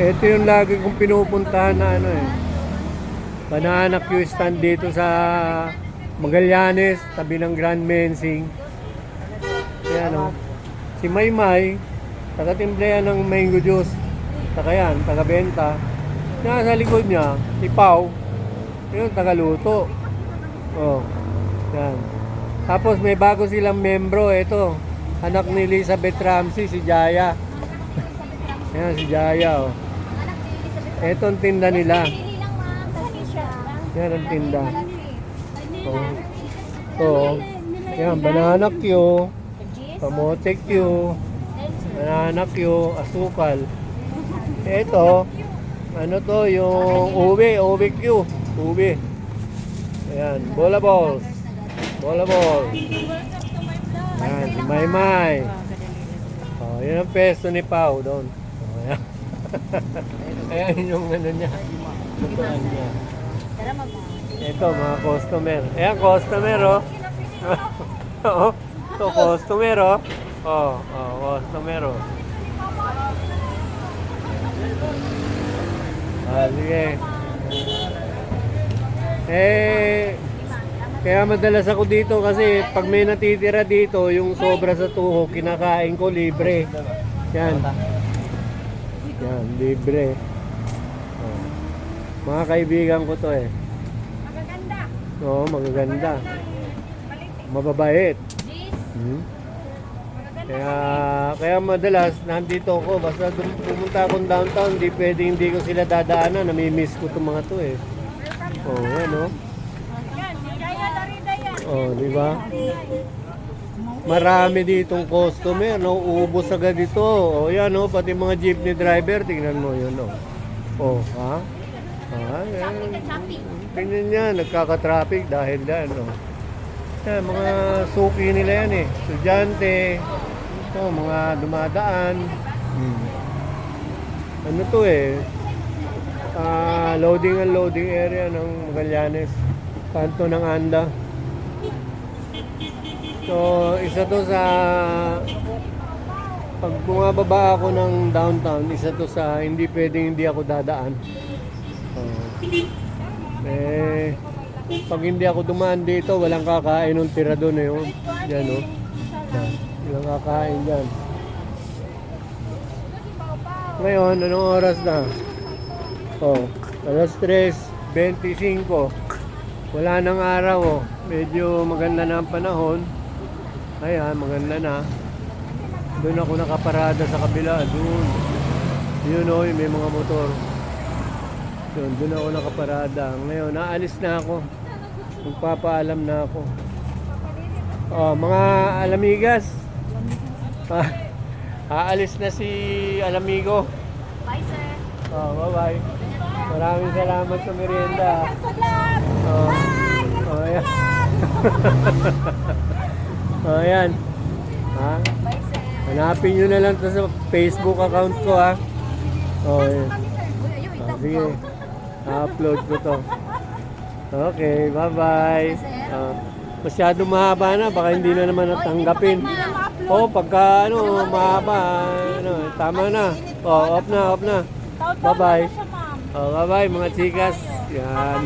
Ito yung lagi kong pinupuntahan na ano eh. Banana Q stand dito sa Magallanes, tabi ng Grand Mensing. Ayan o. Si Maymay, taga-timbre yan ng mango juice. Saka yan, taga-benta. Nasa likod niya, si Pau, yun, taga-luto. Oh, yan. Tapos may bago silang membro, ito. Anak ni Elizabeth Ramsey, si Jaya. Yan, si Jaya, oh. Ito ang tinda nila. Yan ang tinda. Oh. Oh. Yan, banana Q, kamote Q, banana Q, asukal. Ito, ano to, yung ube, ube Q, ube. Ayan, bola balls. Bola balls. Ayan, si Maymay. Oh, yun ang pesto ni Pau doon. Oh, ayan. ayan yung ano niya. Lutuan niya. Tara mama. Ito, mga customer. Ayan, customer, oh. Oo. Ito, customer, oh. Oh, oh, customer, oh. Ah, sige. Eh, kaya madalas ako dito kasi pag may natitira dito, yung sobra sa tuhok, kinakain ko libre. Yan. Yan, libre. Oh. Mga kaibigan ko to eh. Magaganda. Oo, magaganda. Mababait. Hmm? Kaya, kaya madalas nandito ako. Basta pumunta akong downtown, hindi pwede hindi ko sila dadaanan. Namimiss ko itong mga to eh. Oh, yan oh. Yan, si Jaya Darida yan. Oh, di ba? Marami ditong customer, no? Ubos agad ito. Oh, yan oh, pati mga jeepney driver, tingnan mo yun oh. Oh, ha? Ah, yan. Tingnan niya, nagkaka-traffic dahil dyan, oh. Yan, mga suki nila yan eh. Estudyante, ito, mga dumadaan. Hmm. Ano to eh? Ah, loading and loading area ng Magallanes. Kanto ng Anda. So, isa to sa pag bumababa ako ng downtown, isa to sa hindi pwedeng hindi ako dadaan. Oh. Eh, pag hindi ako dumaan dito, walang kakain ng tira doon eh. Oh. Yan oh. Yan. Walang kakain dyan. Ngayon, anong oras na? Oh, alas 3.25. Wala nang araw oh. Medyo maganda na ang panahon. Ayan, maganda na. Doon ako nakaparada sa kabila. Doon. Yun oh, yung may mga motor. Doon, doon ako nakaparada. Ngayon, naalis na ako. Magpapaalam na ako. Oh, mga alamigas. Ah, aalis na si Alamigo. Bye, sir. Oh, bye-bye. Maraming salamat sa merienda. Salam. Oh, oh, oh, ayan. Ha? Hanapin nyo na lang to sa Facebook account ko, ha? Oh, ayan. Oh, sige. upload ko to. Okay, bye-bye. Oh, masyado mahaba na, baka hindi na naman natanggapin. Oh, pagka ano, mahaba, ano, tama na. Oh, off na, off na. Bye-bye. Oh, bye-bye mga chikas. Yan.